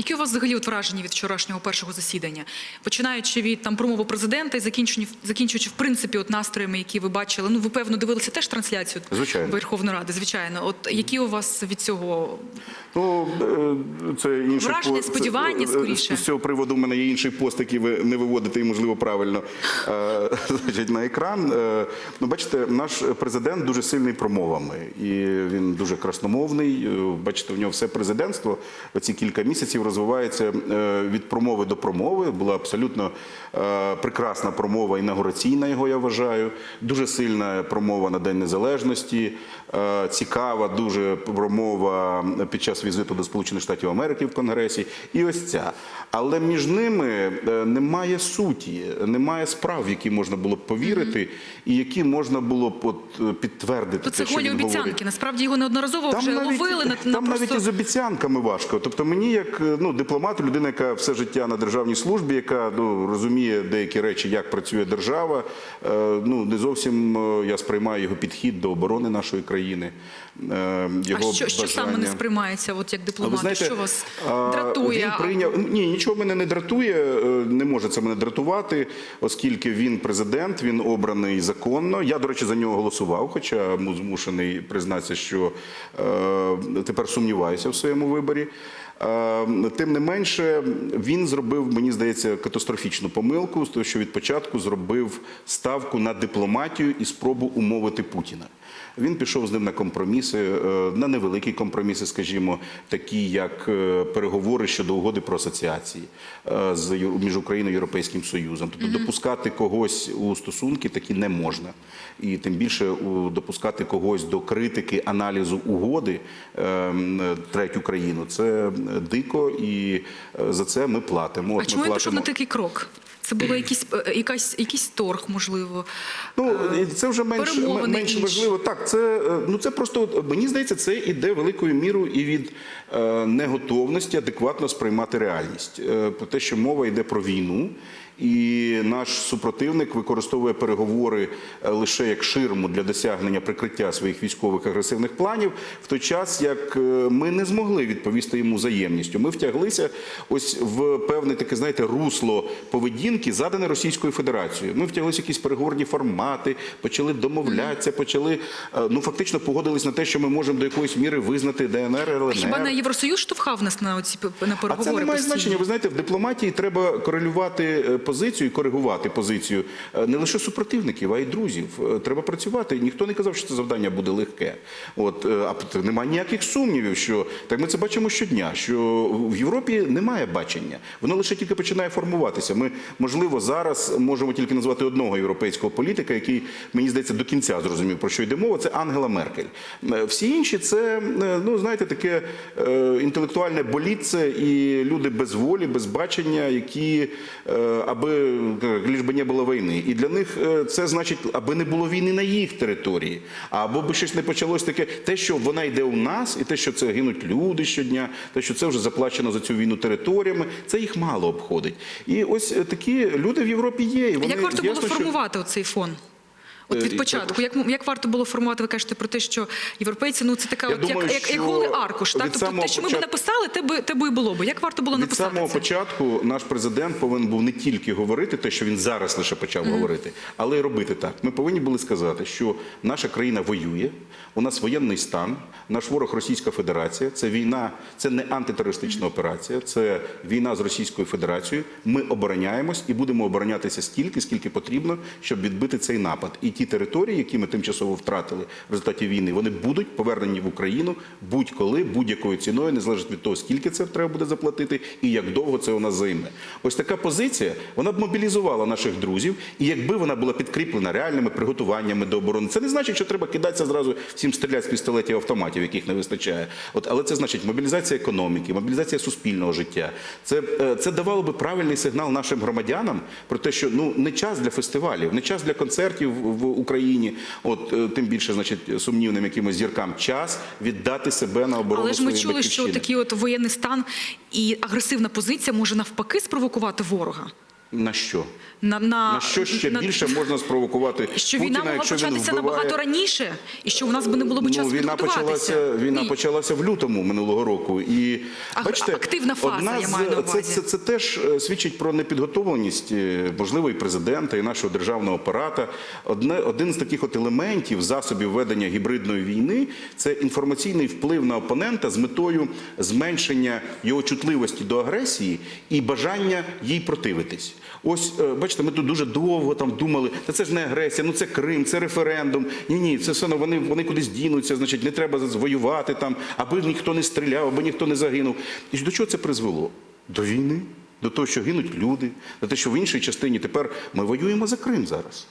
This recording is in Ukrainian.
Які у вас взагалі от враження від вчорашнього першого засідання? Починаючи від там промови президента і закінчуючи, закінчуючи в принципі от настроями, які ви бачили. Ну ви певно дивилися теж трансляцію Звичайно. Верховної Ради. Звичайно, от які у вас від цього Ну, е, це інший Враження, сподівання, Це, скоріше. З цього приводу в мене є інший пост, який ви не виводите і, можливо, правильно е, значить, на екран. Е, Ну, бачите, наш президент дуже сильний промовами, і він дуже красномовний. Бачите, в нього все президентство оці кілька місяців розвивається е, від промови до промови. Була абсолютно е, прекрасна промова інаугураційна, його я вважаю. Дуже сильна промова на День Незалежності, е, цікава дуже промова під час візиту до Сполучених Штатів Америки в Конгресі. І ось ця. Але між ними е, немає суті, немає справ, в які можна було б повірити, і які можна було б от, е, підтвердити. то це те, що голі говорить. обіцянки. Насправді його неодноразово вже ловили на, на там просто... навіть із обіцянками важко. Тобто мені, як е, ну, дипломату, людина, яка все життя на державній службі, яка ну, розуміє деякі речі, як працює держава, ну не зовсім я сприймаю його підхід до оборони нашої країни. Його А що, що саме не сприймається, от як дипломат? що вас дратує? Він прийняв ні, нічого мене не дратує, е, не може це мене дратувати, оскільки він президент, він обраний законно. Я, до речі, за нього голосував, хоча му- змушений признатися, що е, тепер сумніваюся в своєму виборі. Е, Тим не менше, він зробив, мені здається, катастрофічну помилку з того, що від початку зробив ставку на дипломатію і спробу умовити Путіна. Він пішов з ним на компроміси, е, на невеликі компроміси, скажімо, такі як е, переговори щодо угоди про асоціації е, з між Україною і Європейським Союзом. Тобто допускати когось у стосунки такі не можна, і тим більше допускати когось до критики аналізу угоди третю країну. Це дико, і за це ми платимо. А От ми чому він пішов на платимо. такий крок? Це було якийсь, е, якась, якийсь торг, можливо. Ну це вже менш, менш важливо. Так, це е, ну це просто мені здається, це іде великою мірою і від е, неготовності адекватно сприймати реальність. Е, про те, що мова йде про війну. І наш супротивник використовує переговори е, лише як ширму для досягнення прикриття своїх військових агресивних планів, в той час як е, ми не змогли відповісти йому взаємністю. Ми втяглися ось в певне таке, знаєте, русло поведінки, задане Російською Федерацією. Ми втяглися в якісь переговорні формати, почали домовлятися, почали е, ну фактично погодились на те, що ми можемо до якоїсь міри визнати ДНР, ЛНР. Хіба не Євросоюз штовхав нас на оці п- на А це не має постійні? значення. Ви знаєте, в дипломатії треба корелювати е, позицію і коригувати позицію е, не лише супротивників, а й друзів. Треба працювати. Ніхто не казав, що це завдання буде легке. От а немає ніяких сумнівів, що так ми це бачимо щодня. Що в Європі немає бачення, воно лише тільки починає формуватися. Ми можливо зараз можемо тільки назвати одного європейського політика, який мені здається до кінця зрозумів про що йде мова. Це Ангела Меркель. Е, Всі інші це е, ну знаєте таке е, інтелектуальне болітце і люди без волі, без бачення, які аби ліж би не було війни. І для них це значить, аби не було війни на їх території, або би щось не почалось таке, те, що вона йде у нас, і те, що це гинуть люди щодня, те, що це вже заплачено за цю війну територіями, це їх мало обходить. І ось е, такі люди в Європі є. І вони Як варто було формувати оцей фон? От Е, від початку, як, як варто було формувати, ви кажете про те, що європейці, ну це така, Я от думаю, як, як, як голий аркуш, так? Тобто те, що ми б написали, те би, те би і було би. Як варто було Від написати самого це? початку наш президент повинен був не тільки говорити те, що він зараз лише почав говорити, але й робити так. Ми повинні були сказати, що наша країна воює, у нас воєнний стан, наш ворог Російська Федерація. Це війна, це не антитерористична операція, це війна з Російською Федерацією. Ми обороняємось і будемо оборонятися стільки, скільки потрібно, щоб відбити цей напад. І ті території, які ми тимчасово втратили в результаті війни, вони будуть повернені в Україну будь-коли, будь-якою ціною, незалежно від того, скільки це треба буде заплатити і як довго це у нас займе. Ось така позиція вона б мобілізувала наших друзів, і якби вона була підкріплена реальними приготуваннями до оборони, це не значить, що треба кидатися зразу всім стріляти з пістолетів автоматів, яких не вистачає. От, але це значить мобілізація економіки, мобілізація суспільного життя. Це, е, це давало би правильний сигнал нашим громадянам про те, що ну не час для фестивалів, не час для концертів в Україні. От е, тим більше, значить, сумнівним якимось зіркам час віддати себе на оборону Але ж ми чули, що такий от воєнний стан і агресивна позиція може навпаки спровокувати ворога. На що? На, на, На що ще на- більше можна спровокувати Що Путіна, війна могла якщо він початися вбиває... набагато раніше, і що у нас би не було б часу Ну, війна почалася, війна почалася в лютому минулого року. І А- бачите, активна фаза, одна я маю на це, увазі. це, це теж е, свідчить про непідготовленість, е, можливо, і президента, і нашого державного апарата. Одне, один з таких от елементів засобів ведення гібридної війни це інформаційний вплив на опонента з метою зменшення його чутливості до агресії і бажання їй противитись. Ось е, бачите, ми тут дуже довго там думали, та це ж не агресія, ну це Крим, це референдум. Ні, ні, це все вони, вони кудись дінуться, значить, не треба воювати там, аби ніхто не стріляв, аби ніхто не загинув. І до чого це призвело? До війни, до того, що гинуть люди, до того, що в іншій частині тепер ми воюємо за Крим зараз.